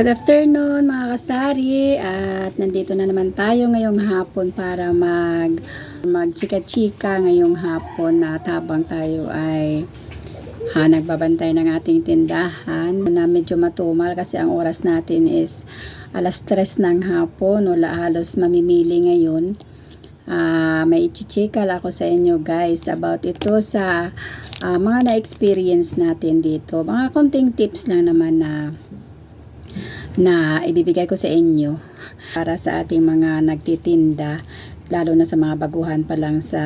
Good afternoon mga kasari. At nandito na naman tayo ngayong hapon para mag magchika-chika ngayong hapon. At habang tayo ay ha, nagbabantay ng ating tindahan na medyo matumal kasi ang oras natin is alas 3 ng hapon. Wala halos mamimili ngayon. Ah, may ichichikal ako sa inyo guys about ito sa ah, mga na-experience natin dito. Mga konting tips lang naman na na ibibigay ko sa inyo para sa ating mga nagtitinda lalo na sa mga baguhan pa lang sa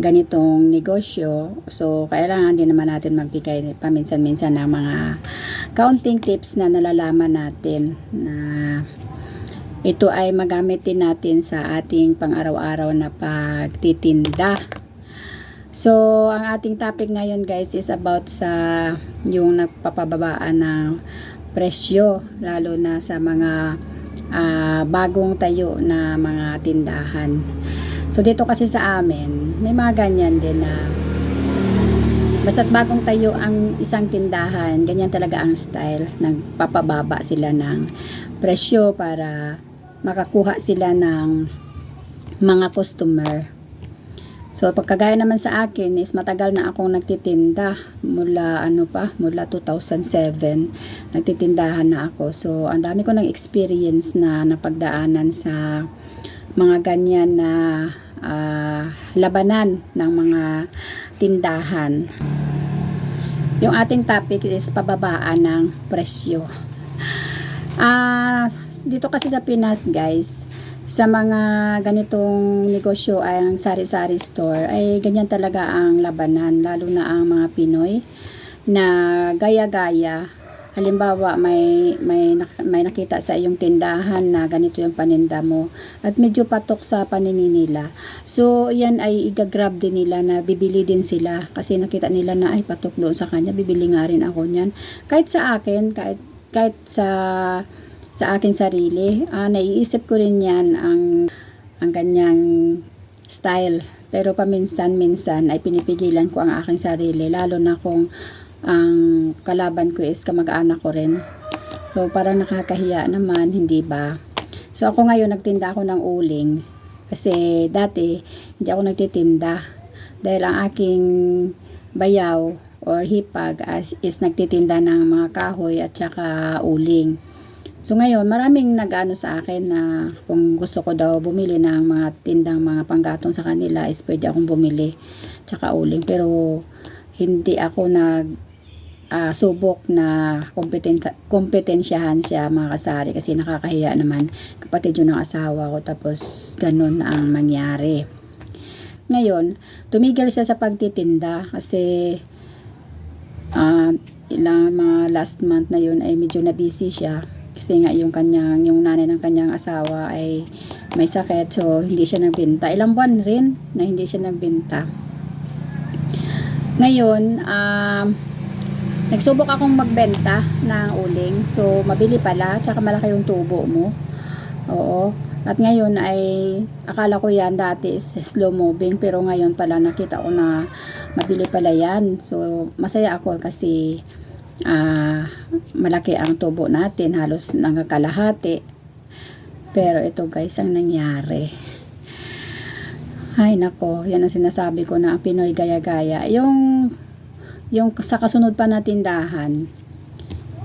ganitong negosyo. So, kailangan din naman natin magbigay paminsan-minsan ng mga counting tips na nalalaman natin na ito ay magamit din natin sa ating pang-araw-araw na pagtitinda. So, ang ating topic ngayon guys is about sa yung nagpapababaan ng presyo lalo na sa mga ah, bagong tayo na mga tindahan. So dito kasi sa amin, may mga ganyan din na basta't bagong tayo ang isang tindahan, ganyan talaga ang style. Nagpapababa sila ng presyo para makakuha sila ng mga customer. So, pagkagaya naman sa akin is matagal na akong nagtitinda mula ano pa, mula 2007 nagtitindahan na ako. So, ang dami ko ng experience na napagdaanan sa mga ganyan na ah, labanan ng mga tindahan. Yung ating topic is pababaan ng presyo. Ah, dito kasi sa Pinas, guys, sa mga ganitong negosyo ay ang sari-sari store ay ganyan talaga ang labanan lalo na ang mga Pinoy na gaya-gaya. Halimbawa may may may nakita sa iyong tindahan na ganito yung paninda mo at medyo patok sa panini nila. So yan ay igagrab din nila na bibili din sila kasi nakita nila na ay patok doon sa kanya bibili nga rin ako niyan. Kahit sa akin kahit kahit sa sa aking sarili. Ah, naiisip ko rin yan ang, ang ganyang style. Pero paminsan-minsan ay pinipigilan ko ang aking sarili. Lalo na kung ang kalaban ko is kamag-anak ko rin. So, parang nakakahiya naman, hindi ba? So, ako ngayon, nagtinda ako ng uling. Kasi dati, hindi ako nagtitinda. Dahil ang aking bayaw or hipag as, is nagtitinda ng mga kahoy at saka uling. So ngayon, maraming nag-ano sa akin na kung gusto ko daw bumili ng mga tindang mga panggatong sa kanila is pwede akong bumili tsaka uling. Pero hindi ako nag ah, subok na kompetenta, kompetensyahan siya mga kasari kasi nakakahiya naman kapatid yun ng asawa ko tapos ganun ang mangyari. Ngayon, tumigil siya sa pagtitinda kasi ah, ilang mga last month na yun ay medyo na busy siya kasi nga yung kanyang yung nanay ng kanyang asawa ay may sakit. So hindi siya nagbenta ilang buwan rin na hindi siya nagbenta ngayon um, nagsubok akong magbenta ng uling. So mabili pala. Tsaka malaki yung tubo mo. Oo. At ngayon ay akala ko yan dati is slow moving. Pero ngayon pala nakita ko na mabili pala yan. So masaya ako kasi ah malaki ang tubo natin halos nangakalahati. Pero ito guys ang nangyari. Ay nako yan ang sinasabi ko na Pinoy gaya-gaya. Yung yung sa kasunod pa na tindahan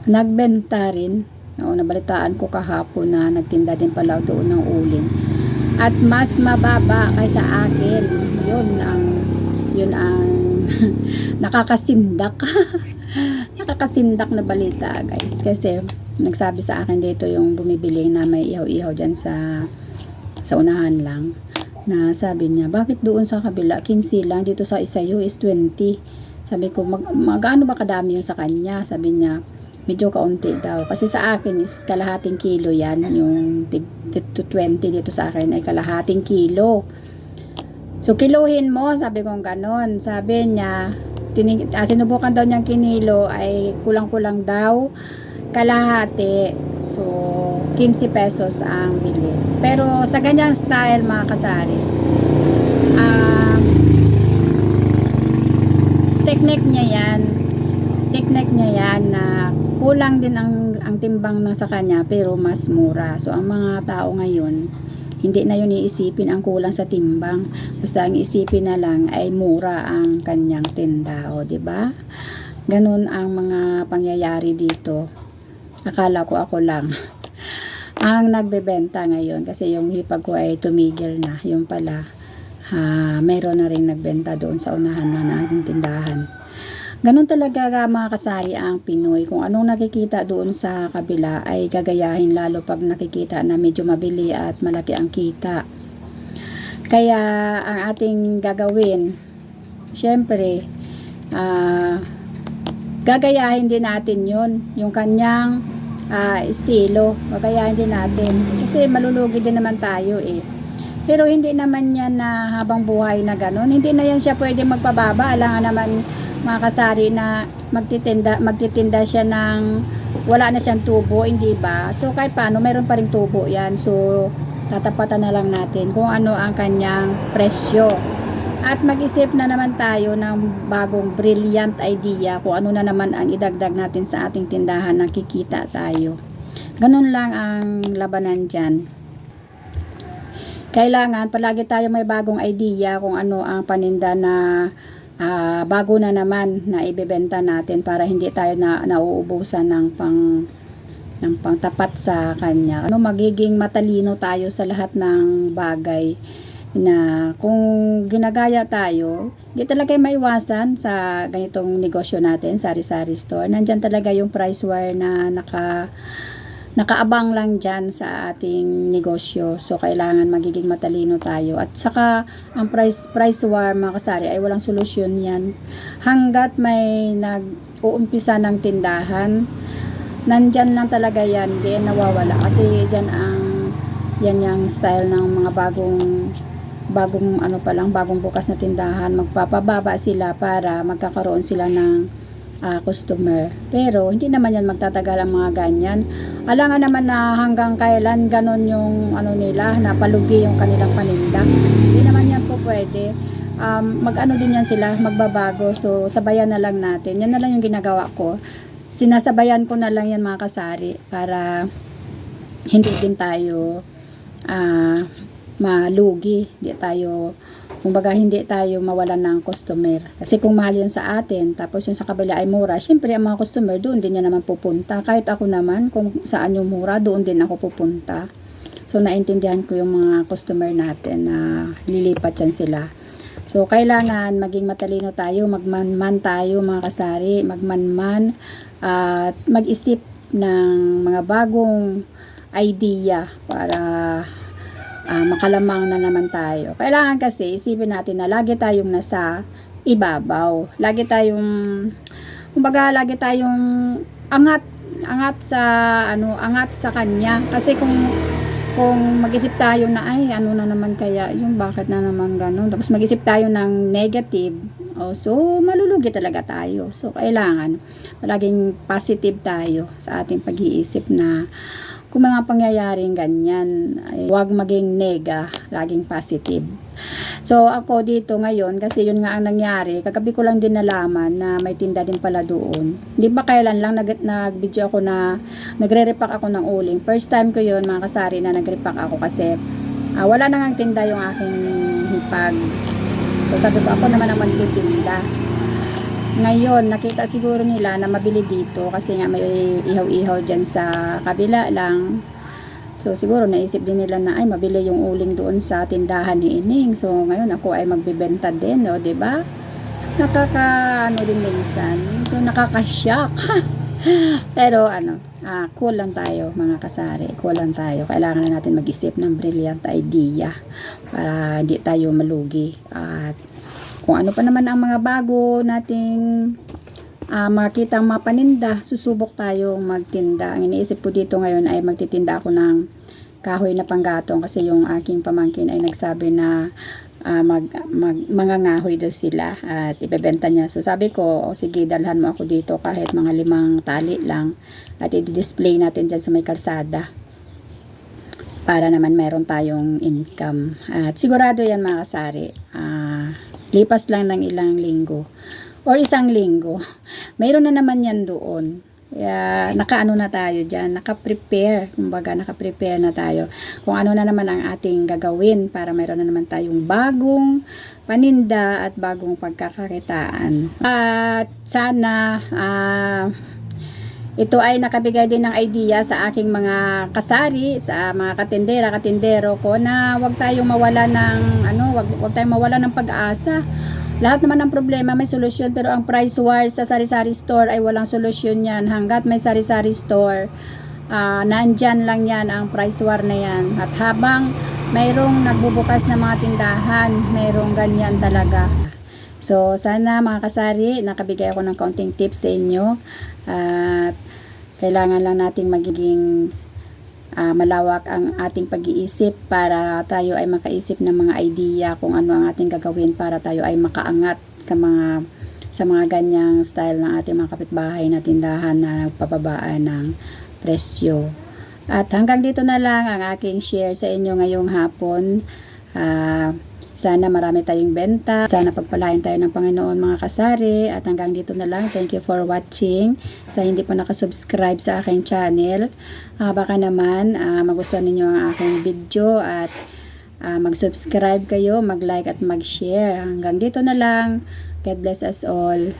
nagbenta rin. O nabalitaan ko kahapon na nagtinda din pala doon ng uling. At mas mababa kaysa akin. Yun ang yun ang nakakasindak nakakasindak na balita guys. Kasi nagsabi sa akin dito yung bumibili na may ihaw-ihaw dyan sa sa unahan lang na sabi niya bakit doon sa kabila? 15 lang dito sa isayo is 20 sabi ko mag, magano ba kadami yun sa kanya? Sabi niya medyo kaunti daw. Kasi sa akin is kalahating kilo yan yung tig- tig- to 20 dito sa akin ay kalahating kilo. So kiluhin mo sabi ko ganon. Sabi niya tinig, ah, sinubukan daw niyang kinilo ay kulang-kulang daw kalahati. So 15 pesos ang bili. Pero sa ganyang style mga kasari um, technique niya yan. Technique niya yan na kulang din ang, ang timbang ng sa kanya pero mas mura. So ang mga tao ngayon, hindi na yun iisipin ang kulang sa timbang. Basta ang isipin na lang ay mura ang kanyang tinda. O, ba? Ganun ang mga pangyayari dito. Akala ko ako lang ang nagbebenta ngayon kasi yung hipag ko ay tumigil na. Yung pala, ha, meron na rin nagbenta doon sa unahan na nating tindahan. Ganun talaga mga kasari ang Pinoy. Kung anong nakikita doon sa kabila ay gagayahin lalo pag nakikita na medyo mabili at malaki ang kita. Kaya ang ating gagawin, syempre, ah, gagayahin din natin yon yung kanyang ah, estilo. Gagayahin din natin. Kasi malulugi din naman tayo eh. Pero hindi naman yan na habang buhay na ganun. Hindi na yan siya pwede magpababa. Alangan naman mga kasari na magtitinda, magtitinda siya ng wala na siyang tubo, hindi ba? So kahit paano, meron pa rin tubo yan. So tatapatan na lang natin kung ano ang kanyang presyo. At mag-isip na naman tayo ng bagong brilliant idea kung ano na naman ang idagdag natin sa ating tindahan na kikita tayo. Ganun lang ang labanan dyan. Kailangan palagi tayo may bagong idea kung ano ang paninda na ah, bago na naman na ibebenta natin para hindi tayo na nauubusan ng pang ng pangtapat sa kanya. Ano magiging matalino tayo sa lahat ng bagay na kung ginagaya tayo, hindi talaga maiwasan sa ganitong negosyo natin, sari-sari store. Nandyan talaga yung price war na naka nakaabang lang dyan sa ating negosyo. So, kailangan magiging matalino tayo. At saka, ang price, price war, mga kasari, ay walang solusyon yan. Hanggat may nag-uumpisa ng tindahan, nandyan lang talaga yan. Hindi nawawala. Kasi dyan ang, yan yung style ng mga bagong bagong ano pa lang, bagong bukas na tindahan, magpapababa sila para magkakaroon sila ng ah, customer. Pero hindi naman yan magtatagal ang mga ganyan. Alangan naman na hanggang kailan ganon yung ano nila, napalugi yung kanilang paninda. Hindi naman yan po pwede. Um, mag-ano din yan sila, magbabago. So, sabayan na lang natin. Yan na lang yung ginagawa ko. Sinasabayan ko na lang yan mga kasari para hindi din tayo ah malugi. Hindi tayo, kumbaga hindi tayo mawalan ng customer. Kasi kung mahal yun sa atin, tapos yung sa kabila ay mura, syempre ang mga customer doon din yan naman pupunta. Kahit ako naman, kung saan yung mura, doon din ako pupunta. So, naintindihan ko yung mga customer natin na lilipat yan sila. So, kailangan maging matalino tayo, magmanman tayo mga kasari, magmanman at mag-isip ng mga bagong idea para ah, makalamang na naman tayo. Kailangan kasi isipin natin na lagi tayong nasa ibabaw. Lagi tayong kumbaga lagi tayong angat angat sa ano angat sa kanya kasi kung kung mag-isip tayo na ay ano na naman kaya yung bakit na naman ganun tapos mag-isip tayo ng negative oh, so malulugi talaga tayo so kailangan palaging positive tayo sa ating pag-iisip na kung mga pangyayaring ganyan, ay huwag maging nega, laging positive. So, ako dito ngayon, kasi yun nga ang nangyari, kagabi ko lang din nalaman na may tinda din pala doon. Di ba kailan lang nag, nag-video ako na nagre-repack ako ng uling. First time ko yun, mga kasari, na nag-repack ako kasi ah, wala na ngang tinda yung aking hipag. So, sabi ko, ako naman ang magtitinda. Ngayon, nakita siguro nila na mabili dito kasi nga may ihaw-ihaw dyan sa kabila lang. So, siguro naisip din nila na ay mabili yung uling doon sa tindahan ni Ining. So, ngayon ako ay magbebenta din, no, 'di ba? Nakaka ano din minsan, so nakaka-shock. Pero ano, ah, cool lang tayo mga kasari. Cool lang tayo. Kailangan na natin mag-isip ng brilliant idea para hindi tayo malugi. At kung ano pa naman ang mga bago nating ah, makitang mga paninda, susubok tayong magtinda. Ang iniisip ko dito ngayon ay magtitinda ako ng kahoy na panggatong kasi yung aking pamangkin ay nagsabi na ah, mag, mag, mga ngahoy daw sila at ibebenta niya. So sabi ko, o sige, dalhan mo ako dito kahit mga limang tali lang at i-display natin dyan sa may kalsada para naman meron tayong income. At sigurado yan mga kasari. Ah, lipas lang ng ilang linggo. Or isang linggo, mayroon na naman yan doon. Yeah, nakaano na tayo dyan, naka-prepare, kumbaga naka-prepare na tayo. Kung ano na naman ang ating gagawin para mayroon na naman tayong bagong paninda at bagong pagkakakitaan. At sana ah, ito ay nakabigay din ng idea sa aking mga kasari, sa mga katindera, katindero ko na wag tayong mawala ng ano, wag, wag tayong mawala ng pag-asa. Lahat naman ng problema may solusyon pero ang price war sa sari-sari store ay walang solusyon yan. Hanggat may sari-sari store, ah, nandyan lang yan ang price war na yan. At habang mayroong nagbubukas na mga tindahan, mayroong ganyan talaga. So, sana mga kasari, nakabigay ako ng kaunting tips sa inyo. At kailangan lang nating magiging ah, malawak ang ating pag-iisip para tayo ay makaisip ng mga idea kung ano ang ating gagawin para tayo ay makaangat sa mga sa mga ganyang style ng ating mga kapitbahay na tindahan na nagpapabaan ng presyo. At hanggang dito na lang ang aking share sa inyo ngayong hapon. Ah, sana marami tayong benta. Sana pagpalain tayo ng Panginoon mga kasari. At hanggang dito na lang. Thank you for watching. Sa hindi pa nakasubscribe sa aking channel, ah, baka naman ah, magustuhan ninyo ang aking video at ah, mag-subscribe kayo, mag-like at mag-share. Hanggang dito na lang. God bless us all.